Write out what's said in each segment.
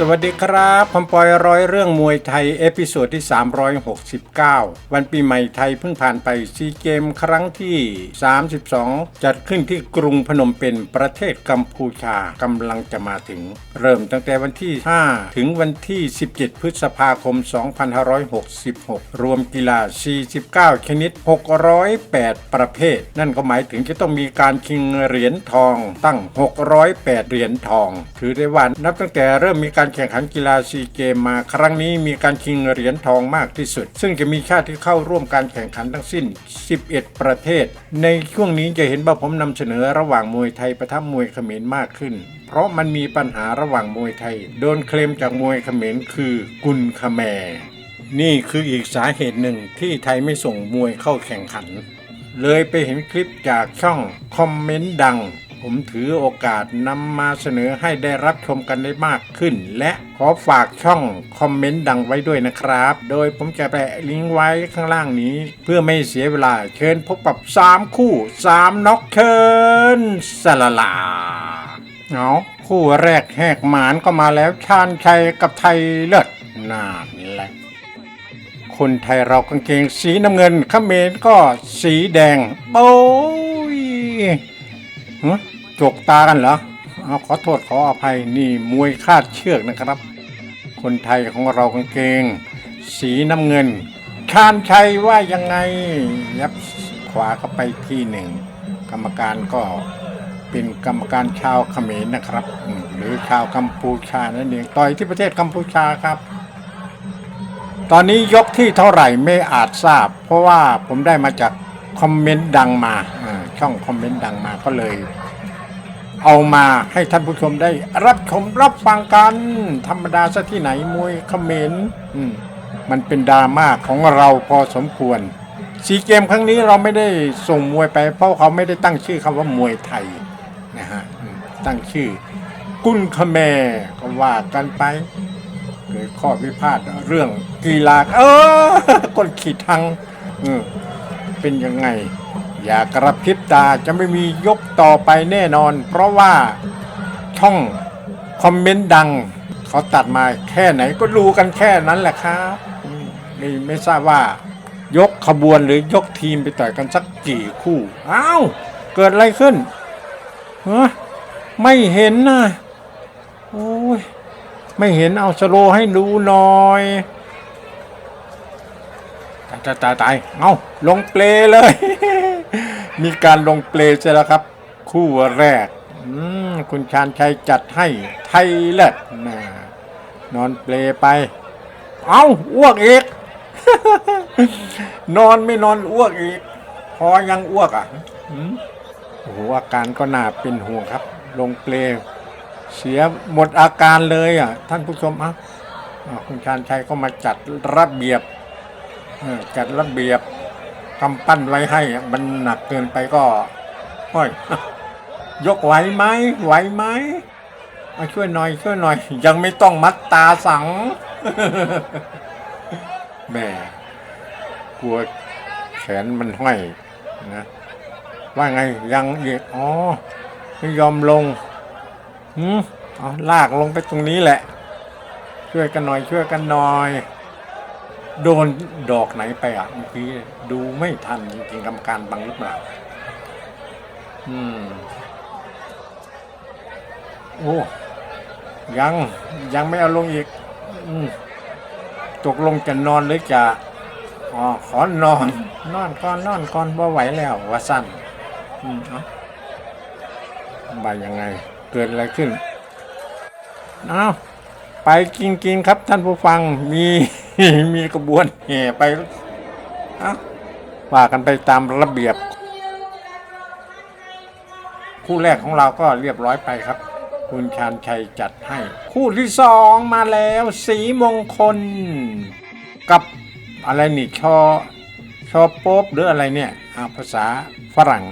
สวัสดีครับ ผมปอยร้อยเรื่องมวยไทย เอพิโซดที่ 369 วันปีใหม่ไทยเพิ่งผ่านไปซีเกมครั้งที่ 32 จัดขึ้นที่กรุงพนมเปญประเทศกัมพูชากำลังจะมาถึง เริ่มตั้งแต่วันที่ 5 ถึงวันที่ 17 พฤษภาคม 2566 รวมกีฬา 49 ชนิด 608 ประเภท นั่นก็หมายถึงจะต้องมีการชิงเหรียญทองตั้ง 608 เหรียญทอง ถือได้ว่านับตั้งแต่เริ่มมีการแข่งขันกีฬาซีเกมมาครั้งนี้มีการชิงเหรียญทองมากที่สุด ซึ่งจะมีชาติที่เข้าร่วมการแข่งขันทั้งสิ้น 11 ประเทศ ในช่วงนี้จะเห็นว่าผมนำเสนอระหว่างมวยไทยประทับมวยเขมรมากขึ้น เพราะมันมีปัญหาระหว่างมวยไทย โดนเคลมจากมวยเขมรคือกุนคแมนี่คืออีกสาเหตุหนึ่งที่ไทยไม่ส่งมวยเข้าแข่งขัน เลยไปเห็นคลิปจากช่องคอมเมนต์ดัง ผมถือโอกาสนำมาเสนอให้ได้รับชมกันได้มากขึ้น และขอฝากช่องคอมเมนต์ดังไว้ด้วยนะครับ โดยผมจะแปะลิงก์ไว้ข้างล่างนี้ เพื่อไม่เสียเวลาเชิญพบกับ 3 คู่ 3น็อกเชิญสลาลาเอาคู่แรกแหกหมานก็มาแล้วชาญชัยกับไทยเลิศน่าแหละคนไทยเรากางเกงสีน้ำเงินเขมรก็สีแดง โอ้ย จกตากันเหรอเอาขอโทษขออภัยนี่มวยคาดเชือกนะครับ คนไทยของเรากางเกง สีน้ำเงิน ชาญชัยว่ายังไง ยับขวาเข้าไปที่หนึ่ง กรรมการก็เป็นกรรมการชาวเขมรนะครับ หรือชาวกัมพูชานั่นเองต่อยที่ประเทศกัมพูชาครับ ตอนนี้ยกที่เท่าไหร่ไม่อาจทราบ เพราะว่าผมได้มาจากคอมเมนต์ดังมาอ่า ช่องคอมเมนต์ดังมาก็เลย เอามาให้ท่านผู้ชมได้รับชมรับฟังกัน ธรรมดาซะที่ไหนมวยเขมรอืมมันเป็นดราม่าของเราพอสมควรสีเกมครั้งนี้เราไม่ได้ส่งมวยไป เพราะเขาไม่ได้ตั้งชื่อคำว่ามวยไทยนะฮะตั้งชื่อ กุนคแมร์ก็ว่ากันไปเกิดข้อพิพาทเรื่องกีฬาเออคนขีดทังเป็นยังไง อย่ากระพริบตาจะไม่มียกต่อไปแน่นอน เพราะว่าช่องคอมเมนต์ดังเขาตัดมาแค่ไหนก็รู้กันแค่นั้นแหละครับอืมไม่ไม่ทราบว่ายกขบวนหรือยกทีมไปต่อยกันสักกี่คู่อ้าวเกิดอะไรขึ้นฮะไม่เห็นนะโอ้ยไม่เห็นเอาสโลให้ดูหน่อย ตายตายตายเอาลงเปลเลย มีการลงเปลเสร็จแล้วครับ คู่แรกคุณชาญชัยจัดให้ไทยเลิศนะนอนเปลไป เอาอ้วกอีก นอนไม่นอนอ้วกอีก พอยังอ้วกอะอืมโอ้โหอาการก็น่าเป็นห่วงครับ ลงเปลเสียหมดอาการเลยอะ ท่านผู้ชมอะคุณชาญชัยก็มาจัดระเบียบ จัดระเบียบกำปั้นไว้ให้มันหนักเกินไปก็ห้อยยกไหวไหมไหวไหมมาช่วยหน่อยช่วยหน่อย ยังไม่ต้องมัดตาสังแหม่กลัวแขนมันห้อยนะว่าไงยังอีกอ๋อไม่ยอมลงหืมเอาลากลงไปตรงนี้แหละ ช่วยกันหน่อยช่วยกันหน่อย โดนดอกไหนไปอะเมื่อกี้ดูไม่ทันจริงๆกรรมการบังหรือเปล่าอืม โอ้ยังยังไม่เอาลงอีก อืมตกลงจะนอนหรือจะอ๋อขอนอน นอนก่อนนอนก่อนว่าไหวแล้วว่าสั้นอืมเอาบายยังไง เกิดอะไรขึ้น เอา ไปกินกินครับท่านผู้ฟังมีมีกระบวนแห่ไปว่ากันไปตามระเบียบ คู่แรกของเราก็เรียบร้อยไปครับ คุณชาญชัยจัดให้ คู่ที่สองมาแล้ว สีมงคล กับอะไรนี่ชอชอโป๊บหรืออะไรเนี่ยาภาษาฝรั่ง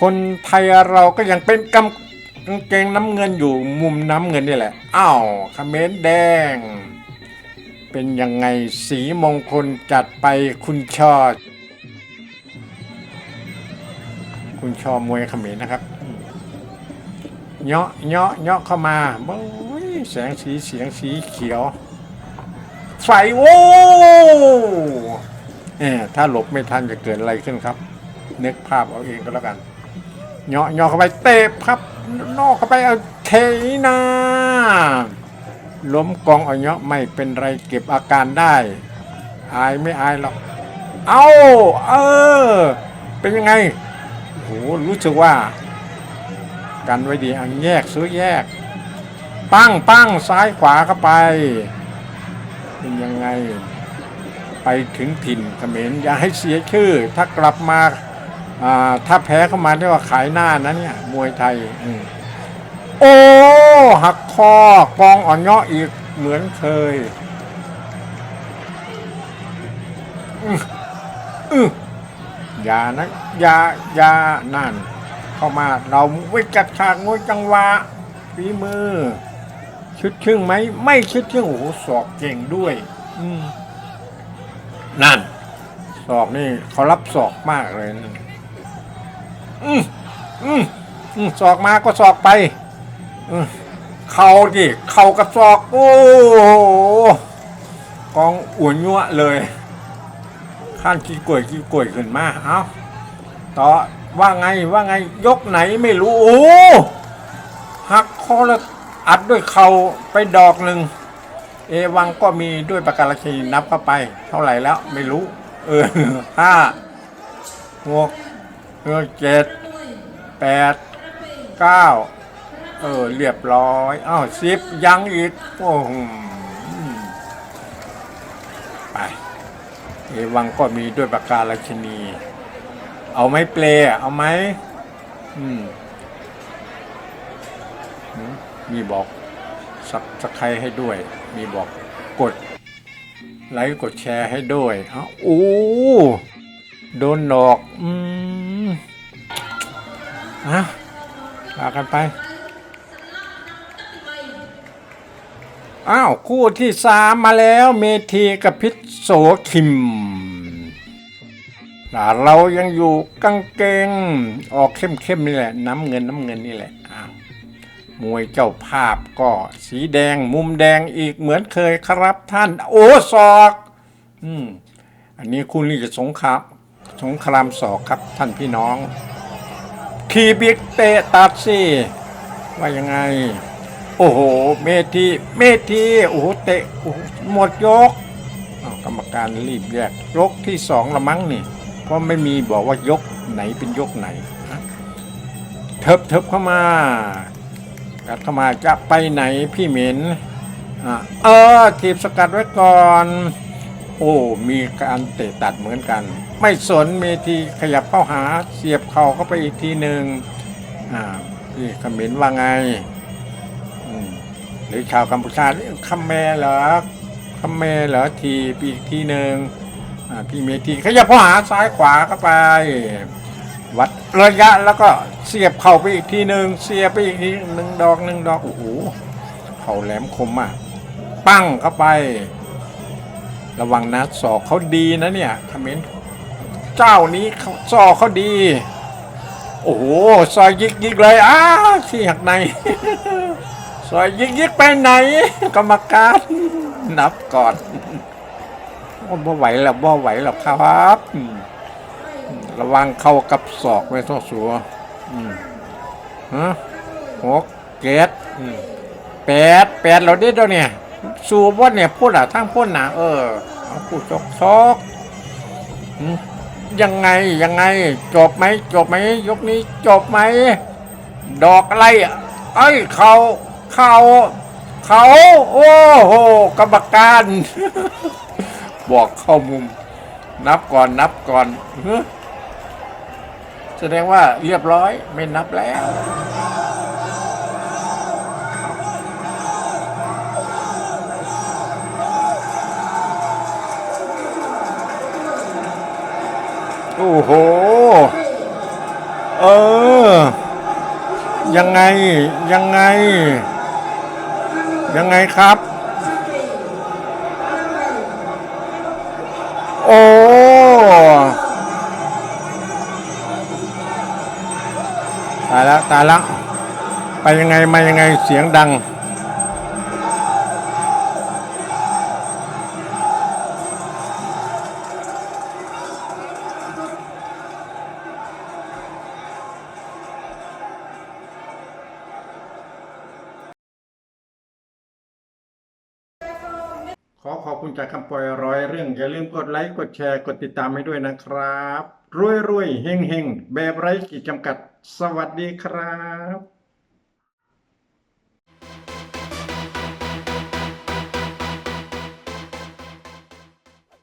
คนไทยเราก็ยังเป็นกำ กางเกงน้ำเงินอยู่มุมน้ำเงินนี่แหละอ้าวคอมเขมนแดง เป็นยังไงสีมงคลจัดไปคุณชอคุณชอมวยเขมรนะครับเนาะเนาะเนาะเข้ามาโอ้ยแสงสีเสียงสีเขียว ไฟโอ้เออถ้าหลบไม่ทันจะเกิดอะไรขึ้นครับนึกภาพเอาเองก็แล้วกันเหาะเหาะเข้าไปเตะครับ นอกเข้าไปเอาเทนาล้มกองอเหาะไม่เป็นไรเก็บอาการได้ อายไม่อายหรอก เอาเออ เป็นยังไงโหรู้สึกว่า กันไว้ดีอันแยกซื้อแยก ปั้งปั้งซ้ายขวาเข้าไป เป็นยังไง ไปถึงถิ่นเขมรอย่าให้เสียชื่อ ถ้ากลับมา ถ้าแพ้เข้ามาเรียกว่าขายหน้านะเนี่ย มวยไทยอโอ้ หักคอกองอ่อนเงาะอีกเหมือนเคยอืออย่านะอย่าอย่านั่น เข้ามาเราวิจัดฉากมวยจังหวะฝีมือ ชุดชึ่งไหม ไม่ชุดชึ่งโอ้โหสอกเก่งด้วย อืนั่น สอกนี่เขารับสอกมากเลยนะ อืมอืมอืมสอกมาก็สอกไปอืมเข่าดิเข่ากับสอก โอ้กองอ้วนยั่วเลยข้านขี้กล้วยขี้กล้วยขึ้นมา เอาต่อว่าไงว่าไงยกไหนไม่รู้ โอ้หักคอแล้วอัดด้วยเข่าไปดอกหนึ่งเอวังก็มีด้วยประการชีนับเข้าไป เท่าไหร่แล้วไม่รู้ เออห้าหก เออเจ็ดแปดเก้าเออเรียบร้อยอ้าวสิบยังอีกโอ้โหไปเอวังก็มีด้วยประการชนี เอาไหมเปลเอาไหมอืมมีบอกสักสักใครให้ด้วย มีบอกกด ไลค์กดแชร์ให้ด้วยอ้าโอ้ โดนดอก อืมอะลากันไป อ้าว คู่ที่สามมาแล้ว เมทีกับพิษโสคิมแต่เรายังอยู่กางเกง ออกเข้มๆนี่แหละ น้ำเงินน้ำเงินนี่แหละ อ้าวมวยเจ้าภาพก็สีแดงมุมแดงอีกเหมือนเคยครับท่าน โอ้ศอก อืมอันนี้คุณนี่จะสงคราม สงครามศอกครับท่านพี่น้องทีบิ๊กเตะตัดสิว่ายังไง โอ้โห เมทีเมทีโอ้โหเตะโอ้โหหมดยกกรรมการรีบแยกยกที่สองละมั้งนี่ เพราะไม่มีบอกว่ายกไหนเป็นยกไหนเทิบเทิบเข้ามากัดเข้ามาจะไปไหนพี่เหม็นอะเออทีบสกัดไว้ก่อน โอ้ มีการเตะตัดเหมือนกัน ไม่สนเมทีขยับเข้าหาเสียบเข่าเข้าไปอีกทีหนึ่งอ่าพี่คอมเมนว่าไงหรือชาวกัมพูชาคำแม่เหรอคำแม่เหรอทีปีกทีหนึ่งอ่าพี่เมทีขยับเข้าหาซ้ายขวาเข้าไป วัดระยะแล้วก็เสียบเข่าไปอีกทีหนึ่งเสียบไปอีกทีหนึ่งดอกหนึ่งดอกโอ้โหเข่าแหลมคมมากปั้งเข้าไป ระวังนะศอกเขาดีนะเนี่ยคอมเมนต์เจ้านี้เขาศอกเขาดี โอ้โหซอยยิกยิกเลยอ้าที่หักในซอยยิกยิกไปไหน กรรมการนับก่อนโอ้บ่ไหวแล้วบ่ไหวแล้วครับ ระวังเข้ากับศอกไว้ท้อสัวฮะหกเจ็ดอืมแปดแปดเราได้แล้วเนี่ย สูบว่าเนี่ยพูดอะทั้งพูดนะเออเอาพูดจกซอกยังไงยังไง จบไหมจบไหมยกนี้จบไหมดอกอะไรอะเอ้ยเขาเขาเขาโอ้โหกรรมการ บอกเข้ามุม นับก่อนนับก่อนแสดงว่าเรียบร้อยไม่นับแล้ว โอ้โห เออ ยังไง ยังไง ยังไงครับ โอ้ตายแล้วตายแล้วไปยังไง มายังไงเสียงดัง ขอขอบคุณจากคำปล่อยร้อยเรื่อง อย่าลืมกดไลค์กดแชร์กดติดตามให้ด้วยนะครับ รวยรวยๆเฮงเฮงๆแบบไร้ขีดจำกัด สวัสดีครับ